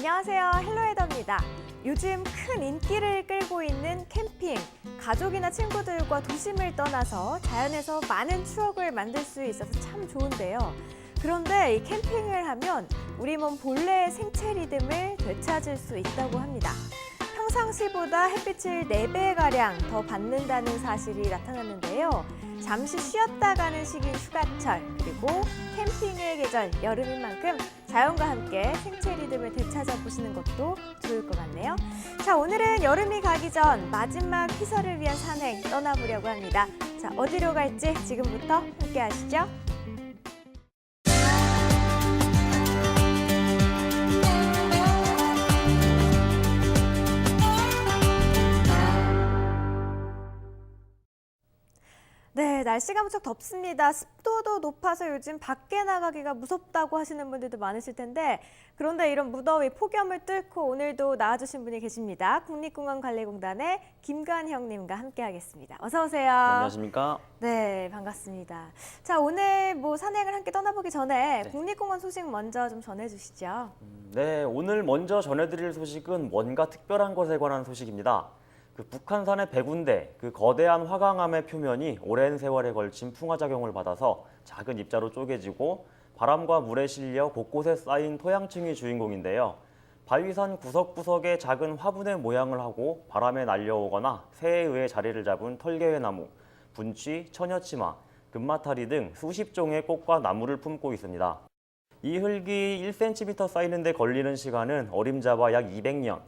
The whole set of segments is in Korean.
안녕하세요. 헬로헤더입니다. 요즘 큰 인기를 끌고 있는 캠핑. 가족이나 친구들과 도심을 떠나서 자연에서 많은 추억을 만들 수 있어서 참 좋은데요. 그런데 이 캠핑을 하면 우리 몸 본래의 생체 리듬을 되찾을 수 있다고 합니다. 평상시보다 햇빛을 4배가량 더 받는다는 사실이 나타났는데요. 잠시 쉬었다 가는 시기인 휴가철, 그리고 캠핑의 계절, 여름인 만큼 자연과 함께 생체 리듬을 되찾아 보시는 것도 좋을 것 같네요. 자, 오늘은 여름이 가기 전 마지막 피서를 위한 산행 떠나보려고 합니다. 자, 어디로 갈지 지금부터 함께 하시죠. 네, 날씨가 무척 덥습니다. 습도도 높아서 요즘 밖에 나가기가 무섭다고 하시는 분들도 많으실 텐데 그런데 이런 무더위 폭염을 뚫고 오늘도 나와주신 분이 계십니다. 국립공원관리공단의 김관형님과 함께하겠습니다. 어서 오세요. 안녕하십니까? 네, 반갑습니다. 자, 오늘 뭐 산행을 함께 떠나보기 전에 네. 국립공원 소식 먼저 좀 전해주시죠. 네, 오늘 먼저 전해드릴 소식은 뭔가 특별한 것에 관한 소식입니다. 그 북한산의 백운대, 그 거대한 화강암의 표면이 오랜 세월에 걸친 풍화작용을 받아서 작은 입자로 쪼개지고 바람과 물에 실려 곳곳에 쌓인 토양층이 주인공인데요. 바위산 구석구석에 작은 화분의 모양을 하고 바람에 날려오거나 새에 의해 자리를 잡은 털개회나무, 분취, 처녀치마, 금마타리 등 수십 종의 꽃과 나무를 품고 있습니다. 이 흙이 1cm 쌓이는데 걸리는 시간은 어림잡아 약 200년.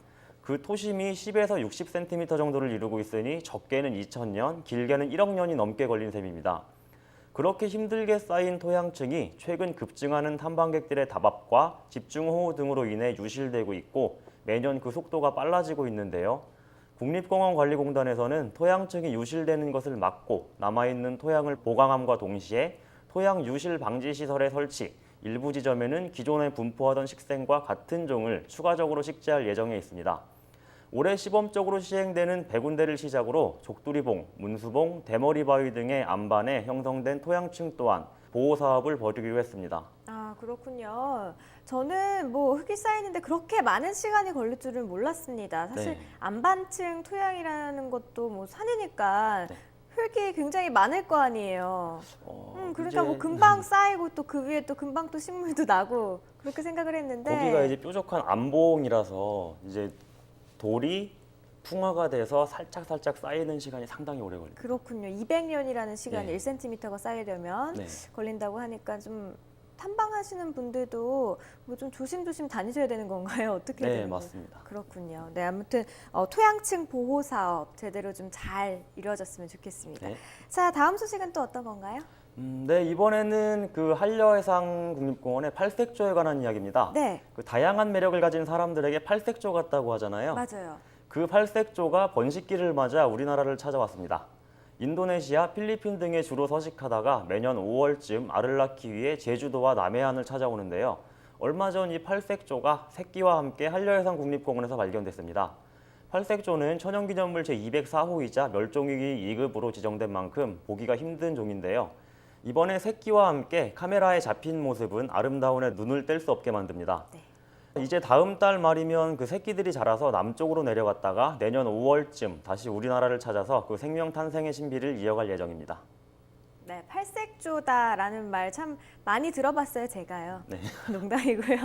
그 토심이 10에서 60cm 정도를 이루고 있으니 적게는 2000년, 길게는 1억 년이 넘게 걸린 셈입니다. 그렇게 힘들게 쌓인 토양층이 최근 급증하는 탐방객들의 다밥과 집중호우 등으로 인해 유실되고 있고 매년 그 속도가 빨라지고 있는데요. 국립공원관리공단에서는 토양층이 유실되는 것을 막고 남아있는 토양을 보강함과 동시에 토양 유실 방지 시설의 설치, 일부 지점에는 기존에 분포하던 식생과 같은 종을 추가적으로 식재할 예정에 있습니다. 올해 시범적으로 시행되는 백운대를 시작으로 족두리봉, 문수봉, 대머리바위 등의 안반에 형성된 토양층 또한 보호 사업을 벌이기로 했습니다. 아, 그렇군요. 저는 뭐 흙이 쌓이는데 그렇게 많은 시간이 걸릴 줄은 몰랐습니다. 사실 네. 안반층 토양이라는 것도 뭐 산이니까 네. 흙이 굉장히 많을 거 아니에요. 어, 음, 그러니까 이제 뭐 금방 쌓이고 또 그 위에 또 금방 또 식물도 나고 그렇게 생각을 했는데 거기가 이제 뾰족한 안봉이라서 이제 돌이 풍화가 돼서 살짝 살짝 쌓이는 시간이 상당히 오래 걸립니다. 그렇군요. 200년이라는 시간이 네. 1cm가 쌓이려면 네. 걸린다고 하니까 좀 탐방하시는 분들도 뭐 좀 조심조심 다니셔야 되는 건가요? 어떻게 네, 되는? 맞습니다. 그렇군요. 네, 아무튼 어, 토양층 보호 사업 제대로 좀 잘 이루어졌으면 좋겠습니다. 네. 자, 다음 소식은 또 어떤 건가요? 음, 네, 이번에는 그 한려해상 국립공원의 팔색조에 관한 이야기입니다. 네, 그 다양한 매력을 가진 사람들에게 팔색조 같다고 하잖아요. 맞아요. 그 팔색조가 번식기를 맞아 우리나라를 찾아왔습니다. 인도네시아, 필리핀 등에 주로 서식하다가 매년 5월쯤 알을 낳기 위해 제주도와 남해안을 찾아오는데요. 얼마 전 이 팔색조가 새끼와 함께 한려해상 국립공원에서 발견됐습니다. 팔색조는 천연기념물 제204호이자 멸종위기 2급으로 지정된 만큼 보기가 힘든 종인데요. 이번에 새끼와 함께 카메라에 잡힌 모습은 아름다운에 눈을 뗄 수 없게 만듭니다. 이제 다음 달 말이면 그 새끼들이 자라서 남쪽으로 내려갔다가 내년 5월쯤 다시 우리나라를 찾아서 그 생명 탄생의 신비를 이어갈 예정입니다. 네, 팔색조다라는 말 참 많이 들어봤어요, 제가요. 네. 농담이고요.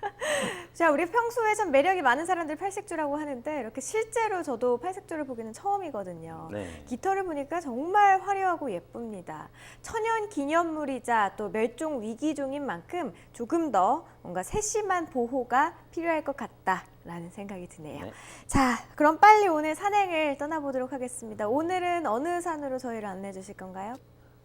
자, 우리 평소에 참 매력이 많은 사람들 팔색조라고 하는데 이렇게 실제로 저도 팔색조를 보기는 처음이거든요. 네. 깃털을 보니까 정말 화려하고 예쁩니다. 천연 기념물이자 또 멸종 위기종인 만큼 조금 더 뭔가 세심한 보호가 필요할 것 같다라는 생각이 드네요. 네. 자, 그럼 빨리 오늘 산행을 떠나보도록 하겠습니다. 오늘은 어느 산으로 저희를 안내해 주실 건가요?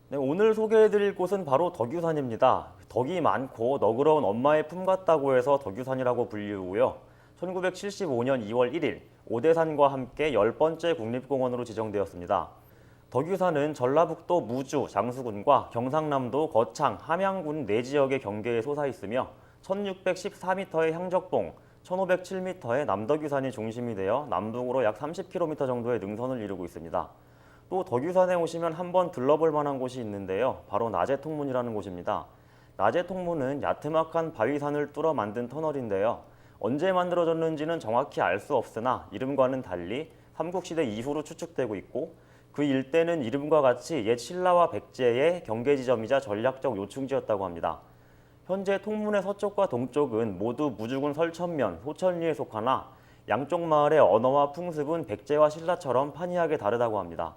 네, 오늘 소개해드릴 곳은 바로 덕유산입니다. 덕이 많고 너그러운 엄마의 품 같다고 해서 덕유산이라고 불리우고요. 1975년 2월 1일 오대산과 함께 열 번째 국립공원으로 지정되었습니다. 덕유산은 전라북도 무주, 장수군과 경상남도 거창, 함양군 네 지역의 경계에 솟아 있으며 1614m의 향적봉, 1507m의 남덕유산이 중심이 되어 남북으로 약 30km 정도의 능선을 이루고 있습니다. 또 덕유산에 오시면 한번 들러볼 만한 곳이 있는데요. 바로 낮의통문이라는 곳입니다. 낮의통문은 야트막한 바위산을 뚫어 만든 터널인데요. 언제 만들어졌는지는 정확히 알 수 없으나 이름과는 달리 삼국시대 이후로 추측되고 있고 그 일대는 이름과 같이 옛 신라와 백제의 경계 지점이자 전략적 요충지였다고 합니다. 현재 통문의 서쪽과 동쪽은 모두 무주군 설천면, 소천리에 속하나 양쪽 마을의 언어와 풍습은 백제와 신라처럼 판이하게 다르다고 합니다.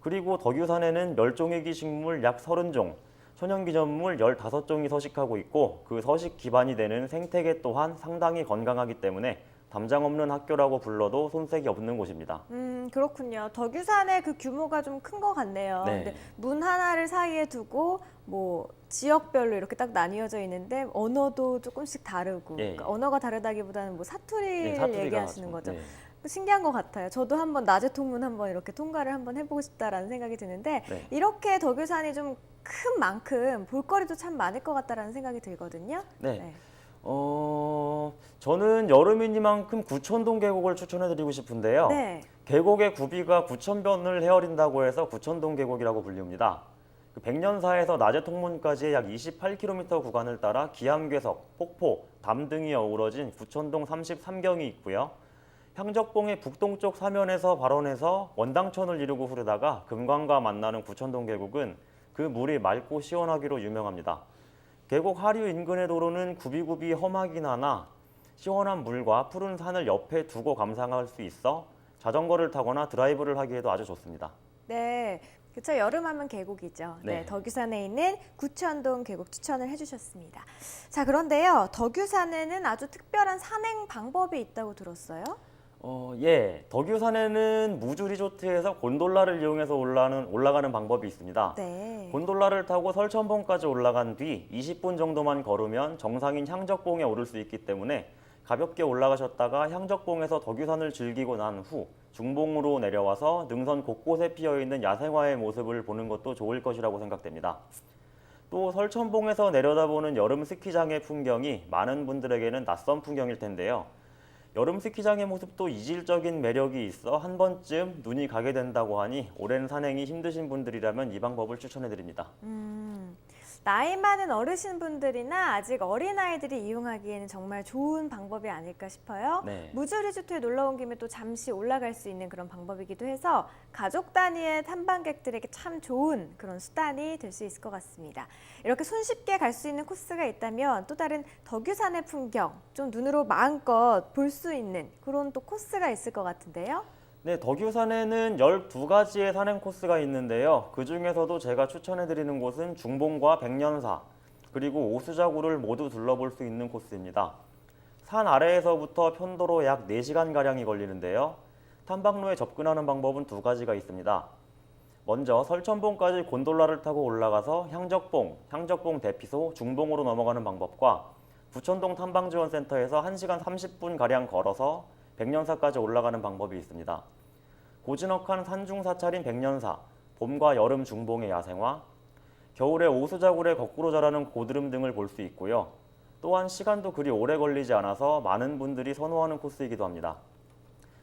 그리고 덕유산에는 멸종위기 식물 약 30종, 천연기념물 15종이 서식하고 있고 그 서식 기반이 되는 생태계 또한 상당히 건강하기 때문에 담장 없는 학교라고 불러도 손색이 없는 곳입니다. 음, 그렇군요. 덕유산의 그 규모가 좀 큰 것 같네요. 네. 근데 문 하나를 사이에 두고 뭐 지역별로 이렇게 딱 나뉘어져 있는데 언어도 조금씩 다르고 예, 그러니까 예. 언어가 다르다기보다는 뭐 사투리를 네, 얘기하시는 좀, 거죠. 네. 신기한 것 같아요. 저도 한번 낮에 통문 한번 이렇게 통과를 한번 해보고 싶다라는 생각이 드는데 네. 이렇게 덕유산이 좀 큰 만큼 볼거리도 참 많을 것 같다라는 생각이 들거든요. 네. 어, 저는 여름이니만큼 구천동 계곡을 추천해드리고 싶은데요. 네. 계곡의 구비가 9천변을 헤아린다고 해서 구천동 계곡이라고 불립니다. 그 백년사에서 낮의 통문까지의 약 28km 구간을 따라 기암괴석, 폭포, 담 등이 어우러진 구천동 33경이 있고요. 향적봉의 북동쪽 사면에서 발원해서 원당천을 이루고 흐르다가 금강과 만나는 구천동 계곡은 그 물이 맑고 시원하기로 유명합니다. 계곡 하류 인근의 도로는 굽이굽이 험하긴 하나 시원한 물과 푸른 산을 옆에 두고 감상할 수 있어 자전거를 타거나 드라이브를 하기에도 아주 좋습니다. 네. 그쵸 여름하면 계곡이죠. 네. 네. 덕유산에 있는 구천동 계곡 추천을 해주셨습니다. 자 그런데요 덕유산에는 아주 특별한 산행 방법이 있다고 들었어요. 어, 예. 덕유산에는 무주 리조트에서 곤돌라를 이용해서 올라가는, 올라가는 방법이 있습니다. 네. 곤돌라를 타고 설천봉까지 올라간 뒤 20분 정도만 걸으면 정상인 향적봉에 오를 수 있기 때문에 가볍게 올라가셨다가 향적봉에서 덕유산을 즐기고 난 후 중봉으로 내려와서 능선 곳곳에 피어 있는 야생화의 모습을 보는 것도 좋을 것이라고 생각됩니다. 또 설천봉에서 내려다보는 여름 스키장의 풍경이 많은 분들에게는 낯선 풍경일 텐데요. 여름 스키장의 모습도 이질적인 매력이 있어 한 번쯤 눈이 가게 된다고 하니 오랜 산행이 힘드신 분들이라면 이 방법을 추천해 드립니다. 음, 나이 많은 어르신분들이나 아직 어린 아이들이 이용하기에는 정말 좋은 방법이 아닐까 싶어요. 네. 무주 리조트에 놀러 온 김에 또 잠시 올라갈 수 있는 그런 방법이기도 해서 가족 단위의 탐방객들에게 참 좋은 그런 수단이 될 수 있을 것 같습니다. 이렇게 손쉽게 갈 수 있는 코스가 있다면 또 다른 덕유산의 풍경 좀 눈으로 마음껏 볼 수 있는 그런 또 코스가 있을 것 같은데요. 네, 덕유산에는 12가지의 산행 코스가 있는데요. 그 중에서도 제가 추천해 드리는 곳은 중봉과 백년사, 그리고 오수자구를 모두 둘러볼 수 있는 코스입니다. 산 아래에서부터 편도로 약 4시간가량이 걸리는데요. 탐방로에 접근하는 방법은 두 가지가 있습니다. 먼저 설천봉까지 곤돌라를 타고 올라가서 향적봉, 향적봉 대피소, 중봉으로 넘어가는 방법과 부천동 탐방지원센터에서 1시간 30분 가량 걸어서 백년사까지 올라가는 방법이 있습니다. 고즈넉한 산중 사찰인 백년사, 봄과 여름 중봉의 야생화, 겨울에 오수자굴에 거꾸로 자라는 고드름 등을 볼 수 있고요. 또한 시간도 그리 오래 걸리지 않아서 많은 분들이 선호하는 코스이기도 합니다.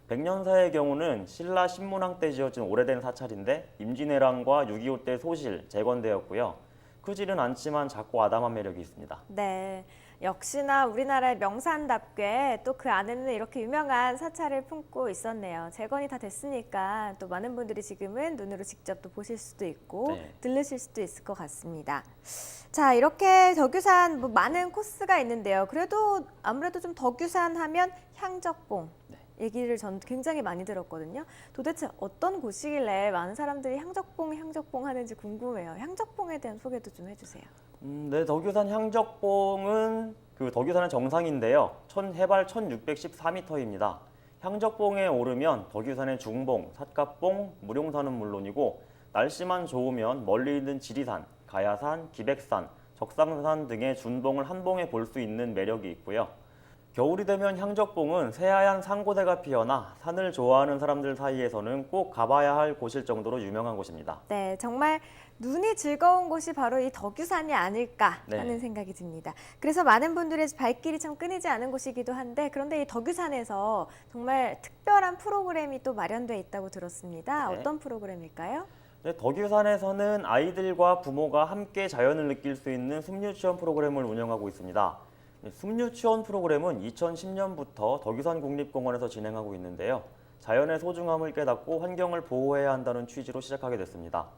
백년사의 경우는 신라 신문왕 때 지어진 오래된 사찰인데 임진왜란과 6.25 때 소실, 재건되었고요. 크지는 않지만 작고 아담한 매력이 있습니다. 네. 역시나 우리나라의 명산답게 또 그 안에는 이렇게 유명한 사찰을 품고 있었네요. 재건이 다 됐으니까 또 많은 분들이 지금은 눈으로 직접 또 보실 수도 있고 네. 들르실 수도 있을 것 같습니다. 자, 이렇게 덕유산 뭐 많은 코스가 있는데요. 그래도 아무래도 좀 덕유산 하면 향적봉 네. 얘기를 전 굉장히 많이 들었거든요. 도대체 어떤 곳이길래 많은 사람들이 향적봉, 향적봉 하는지 궁금해요. 향적봉에 대한 소개도 좀 해주세요. 음, 네, 덕유산 향적봉은 그 덕유산의 정상인데요. 천, 해발 1614m입니다. 향적봉에 오르면 덕유산의 중봉, 삿갓봉, 무룡산은 물론이고 날씨만 좋으면 멀리 있는 지리산, 가야산, 기백산, 적상산 등의 준봉을 한 봉에 볼 수 있는 매력이 있고요. 겨울이 되면 향적봉은 새하얀 산고대가 피어나 산을 좋아하는 사람들 사이에서는 꼭 가봐야 할 곳일 정도로 유명한 곳입니다. 네, 정말 눈이 즐거운 곳이 바로 이 덕유산이 아닐까 네. 하는 생각이 듭니다. 그래서 많은 분들의 발길이 참 끊이지 않은 곳이기도 한데 그런데 이 덕유산에서 정말 특별한 프로그램이 또 마련돼 있다고 들었습니다. 네. 어떤 프로그램일까요? 네, 덕유산에서는 아이들과 부모가 함께 자연을 느낄 수 있는 숲유 체험 프로그램을 운영하고 있습니다. 네, 숨유치원 프로그램은 2010년부터 덕유산 국립공원에서 진행하고 있는데요. 자연의 소중함을 깨닫고 환경을 보호해야 한다는 취지로 시작하게 됐습니다.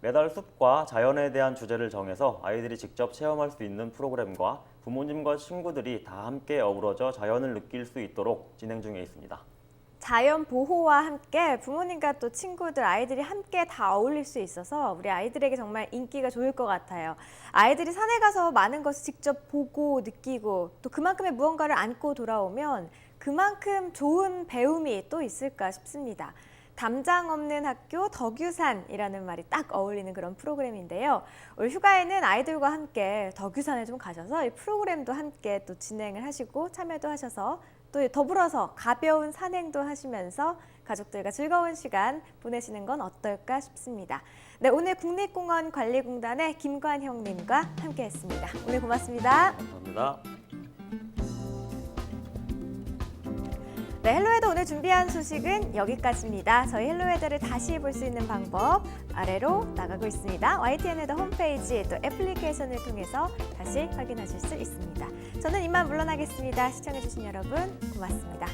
매달 숲과 자연에 대한 주제를 정해서 아이들이 직접 체험할 수 있는 프로그램과 부모님과 친구들이 다 함께 어우러져 자연을 느낄 수 있도록 진행 중에 있습니다. 자연 보호와 함께 부모님과 또 친구들, 아이들이 함께 다 어울릴 수 있어서 우리 아이들에게 정말 인기가 좋을 것 같아요. 아이들이 산에 가서 많은 것을 직접 보고 느끼고 또 그만큼의 무언가를 안고 돌아오면 그만큼 좋은 배움이 또 있을까 싶습니다. 담장 없는 학교 덕유산이라는 말이 딱 어울리는 그런 프로그램인데요. 올 휴가에는 아이들과 함께 덕유산에 좀 가셔서 이 프로그램도 함께 또 진행을 하시고 참여도 하셔서 또 더불어서 가벼운 산행도 하시면서 가족들과 즐거운 시간 보내시는 건 어떨까 싶습니다. 네, 오늘 국립공원관리공단의 김관형님과 함께했습니다. 오늘 고맙습니다. 감사합니다. 네, 헬로웨더 오늘 준비한 소식은 여기까지입니다. 저희 헬로웨더를 다시 볼 수 있는 방법 아래로 나가고 있습니다. YTN 웨더 홈페이지 또 애플리케이션을 통해서 다시 확인하실 수 있습니다. 저는 이만 물러나겠습니다. 시청해주신 여러분 고맙습니다.